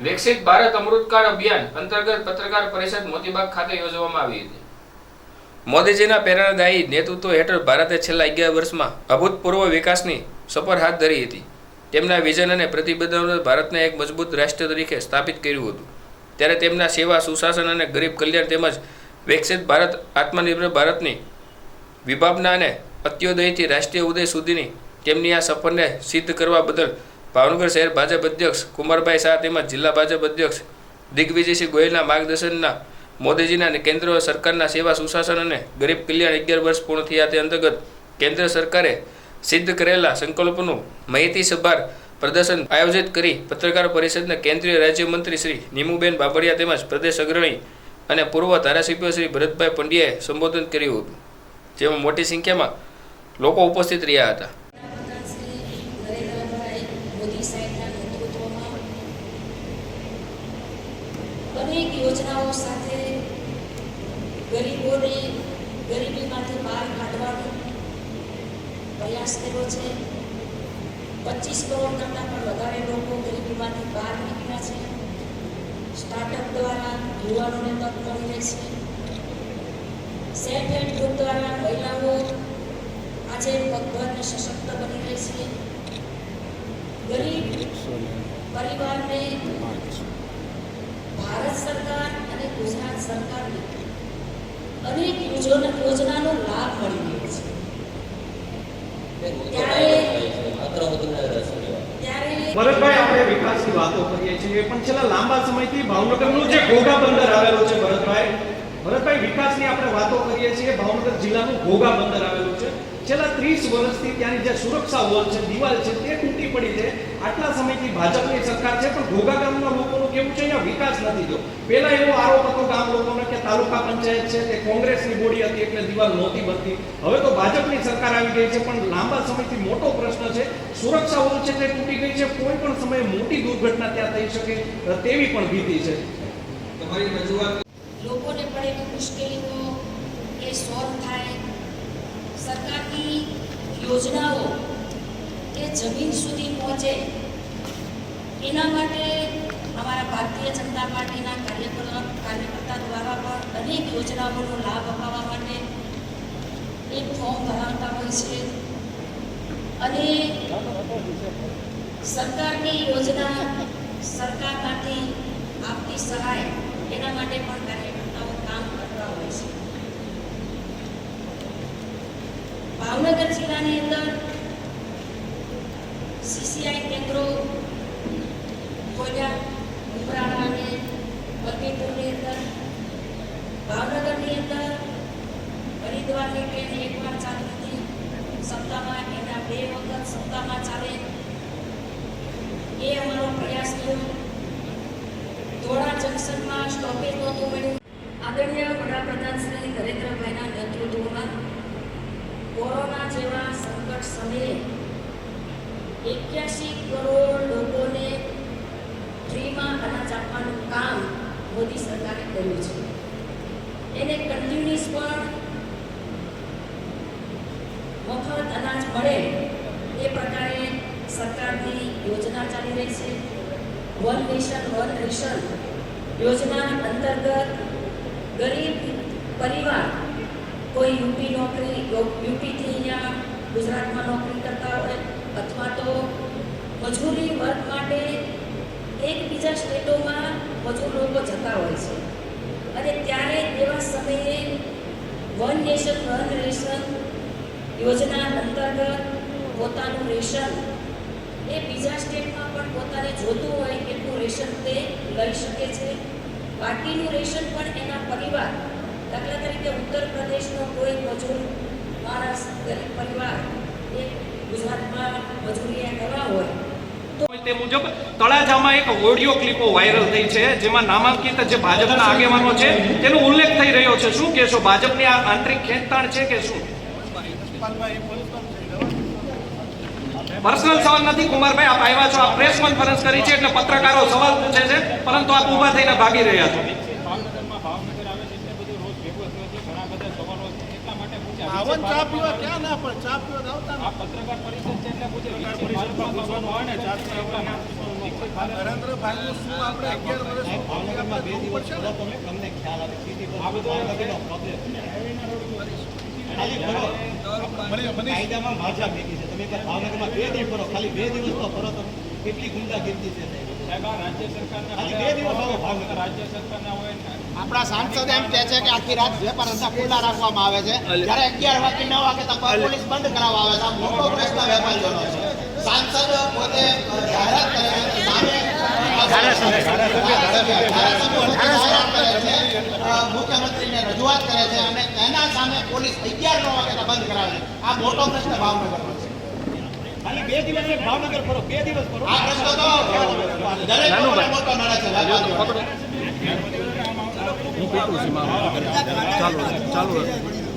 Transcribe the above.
વિકસિત ભારત અમૃતકાળ અભિયાન અંતર્ગત પત્રકાર પરિષદ મોતીબાગ ખાતે યોજવામાં આવી હતી. મોદીજીના પ્રેરણાદાયી નેતૃત્વ હેઠળ ભારતે છેલ્લા અગિયાર વર્ષમાં અભૂતપૂર્વ વિકાસની સફર હાથ ધરી હતી. તેમના વિઝન અને પ્રતિબદ્ધતાએ ભારતને એક મજબૂત રાષ્ટ્ર તરીકે સ્થાપિત કર્યું હતું. ત્યારે તેમના સેવા, સુશાસન અને ગરીબ કલ્યાણ તેમજ વિકસિત ભારત, આત્મનિર્ભર ભારતની વિભાવના અને અત્યોદયથી રાષ્ટ્રીય ઉદય સુધીની તેમની આ સફરને સિદ્ધ કરવા બદલ ભાવનગર શહેર ભાજપ અધ્યક્ષ કુમારભાઈ શાહ તેમજ જિલ્લા ભાજપ અધ્યક્ષ દિગ્વિજયસિંહ ગોયલના માર્ગદર્શનના મોદીજીના અને કેન્દ્ર સરકારના સેવા સુશાસન અને ગરીબ કલ્યાણ અગિયાર વર્ષ પૂર્ણ થયા તે અંતર્ગત કેન્દ્ર સરકારે સિદ્ધ કરેલા સંકલ્પનું માહિતી સભાર પ્રદર્શન આયોજિત કરી પત્રકાર પરિષદના કેન્દ્રીય રાજ્યમંત્રી શ્રી નીમુબેન બાબરિયા તેમજ પ્રદેશ અગ્રણી અને પૂર્વ ધારાસભ્ય શ્રી ભરતભાઈ પંડ્યાએ સંબોધન કર્યું હતું, જેમાં મોટી સંખ્યામાં લોકો ઉપસ્થિત રહ્યા હતા વડાપ્રધાન શ્રી નરેન્દ્રભાઈ મોદી સાહેબના નેતૃત્વમાં અનેક યોજનાઓ સાથે ગરીબોને ગરીબીમાંથી બહાર કાઢવાનો પ્રયાસ કર્યો છે. પચીસ કરોડ કરતાં પણ વધારે લોકો ગરીબીમાંથી બહાર નીકળ્યા છે. સ્ટાર્ટઅપ દ્વારા યુવાનોને તક મળી રહે છે. સેલ્ફ હેલ્પ ગ્રુપ દ્વારા મહિલાઓ આજે પગભરને સશક્ત બની રહી છે. ગરીબ પરિવારને ભારત સરકાર અને ગુજરાત સરકારને અનેક યોજના યોજનાનો લાભ મળી રહ્યો છે. ત્યારે ત્યારે ભરતભાઈ આપણે વિકાસની વાતો કરીએ છીએ પણ છેલ્લા લાંબા સમયથી ભાવનગરનું જે ઘોઘા બંદર આવેલું છે ભરતભાઈ. ભરતભાઈ વિકાસની આપણે વાતો કરીએ છીએ ભાવનગર જિલ્લાનું ઘોઘા બંદર આવેલું છે. છેલ્લા ત્રીસ વર્ષથી ત્યાંની જે સુરક્ષા વોલ છે દિવાલ છે તે તૂટી પડી છે. આટલા સમયથી ભાજપની સરકાર છે પણ ઘોઘા ગામના લોકોનું કેવું છે અહીંયા વિકાસ નથી થયો. પહેલા એવો આરોપ હતો ગામ લોકોને કે તાલુકા પંચાયત છે તે કોંગ્રેસની બોડી હતી એટલે દિવાલ નહોતી બનતી. હવે તો ભાજપની સરકાર આવી ગઈ છે પણ લાંબા સમયથી મોટો પ્રશ્ન છે સુરક્ષા વોલ છે તે તૂટી ગઈ છે કોઈ પણ સમયે મોટી દુર્ઘટના ત્યાં થઈ શકે તેવી પણ ભીતિ છે. તમારી રજૂઆત? લોકોને પડેલી મુશ્કેલીનો એ સોલ્વ થાય સરકારની યોજનાઓ એ જમીન સુધી પહોંચે, એના માટે અમારા ભારતીય જનતા પાર્ટીના કાર્યકરો, કાર્યકર્તા દ્વારા પણ અનેક યોજનાઓનો લાભ અપાવવા માટે એક ફોર્મ ભરાવતા હોય છે. અને સરકારની યોજના સરકારમાંથી આપતી સહાય એના માટે પણ કાર્યકર્તાઓ કામ કરતા હોય છે. ભાવનગર જિલ્લાની અંદર સીસીઆઈ કેન્દ્રો ખોલ્યા. ઉમરાળા અને અંદર. ભાવનગરની અંદર હરિદ્વારની ટ્રેન એકવાર ચાલુ હતી. સપ્તાહમાં એના બે વખત સપ્તાહમાં ચાલે. એ અમારો પ્રયાસ થયો. ધોળા જંકશનમાં સ્ટોપેજ નહોતું મળ્યું. આદરણીય વડાપ્રધાન શ્રી નરેન્દ્રભાઈના કોરોના જેવા સંકટ સમયે એક્યાસી કરોડ લોકોને ફ્રીમાં અનાજ આપવાનું કામ મોદી સરકારે કર્યું છે. એને કન્ટિન્યુઅસ પણ મફત અનાજ મળે એ પ્રકારે સરકારની યોજના ચાલી રહી છે. વન નેશન, વન રેશન યોજના અંતર્ગત ગરીબ પરિવાર કોઈ યુપી નોકરી, યુપીથી અહીંયા ગુજરાતમાં નોકરી કરતા હોય અથવા તો મજૂરી વર્ગ માટે એકબીજા સ્ટેટોમાં મજૂર લોકો જતા હોય છે. અને ત્યારે એવા સમયે વન નેશન, વન રેશન યોજના અંતર્ગત પોતાનું રેશન એ બીજા સ્ટેટમાં પણ પોતાને જોતું હોય એટલું રેશન તે લઈ શકે છે. બાકીનું રેશન પણ એના પરિવાર દાખલા તરીકે ઉત્તર પ્રદેશનો કોઈ મજૂર, માણસ, ગરીબ પરિવાર તે મુજબ તળાજામાં એક ઓડિયો ક્લિપો વાયરલ થઈ છે, જેમાં નામાંકિત જે ભાજપના આગેવાનો છે, તેનો ઉલ્લેખ થઈ રહ્યો છે. શું કહેશો, ભાજપની આ આંતરિક ખેંચતાણ છે કે શું? પર્સનલ સવાલ નથી, કુમારભાઈ, આપ આવ્યા છો, આ પ્રેસ કોન્ફરન્સ કરી છે, એટલે પત્રકારો સવાલ પૂછે છે, પરંતુ આપ ઊભા થઈને ભાગી રહ્યા છો ભાવનગરમાં ભાવનગર આવે છે એટલે બધું રોજ ભેગું થયું છે ઘણા બધા સવાલો છે એટલા માટે પૂછ્યા આવન ચા પીવા ક્યાં ના પણ ચા પીવા આવતા આ પત્રકાર પરિષદ છે એટલે પૂછે વિકસિત ભારતમાં હોય ને? ચા પીવા આવવાના. નરેન્દ્રભાઈનું શું આપણે અગિયાર વર્ષ ભાવનગરમાં બે દિવસ ફરો તમે તમને ખ્યાલ આવે સીધી આ બધું કાયદામાં માજા ભેગી છે. તમે ભાવનગરમાં બે દિવસ ફરો ખાલી બે દિવસ તો ફરો તમે કેટલી ગુંડાગીરી છે સાહેબ. ને આપણા સાંસદ એમ કે છે કે આખી રાત વેપાર ધંધા ખુલ્લા રાખવામાં આવે છે. જ્યારે અગિયાર વાગે નવ વાગે તો પોલીસ બંધ કરાવવા આવે છે. આ મોટો પ્રશ્ન વેપારીઓનો છે. સાંસદ પોતે જાહેરાત કરે છે સામે અ, મુખ્યમંત્રીને રજૂઆત કરે છે અને એના સામે પોલીસ અગિયાર નવ વાગે બંધ કરાવે છે. આ મોટો પ્રશ્ન ભાવનગરનો છે. ખાલી બે દિવસ ભાવનગર ફરો બે દિવસ ફરો. આ પ્રશ્ન તો દરેક મોટો નડે છે. વેપારીઓને. ચાલુ ચાલુ.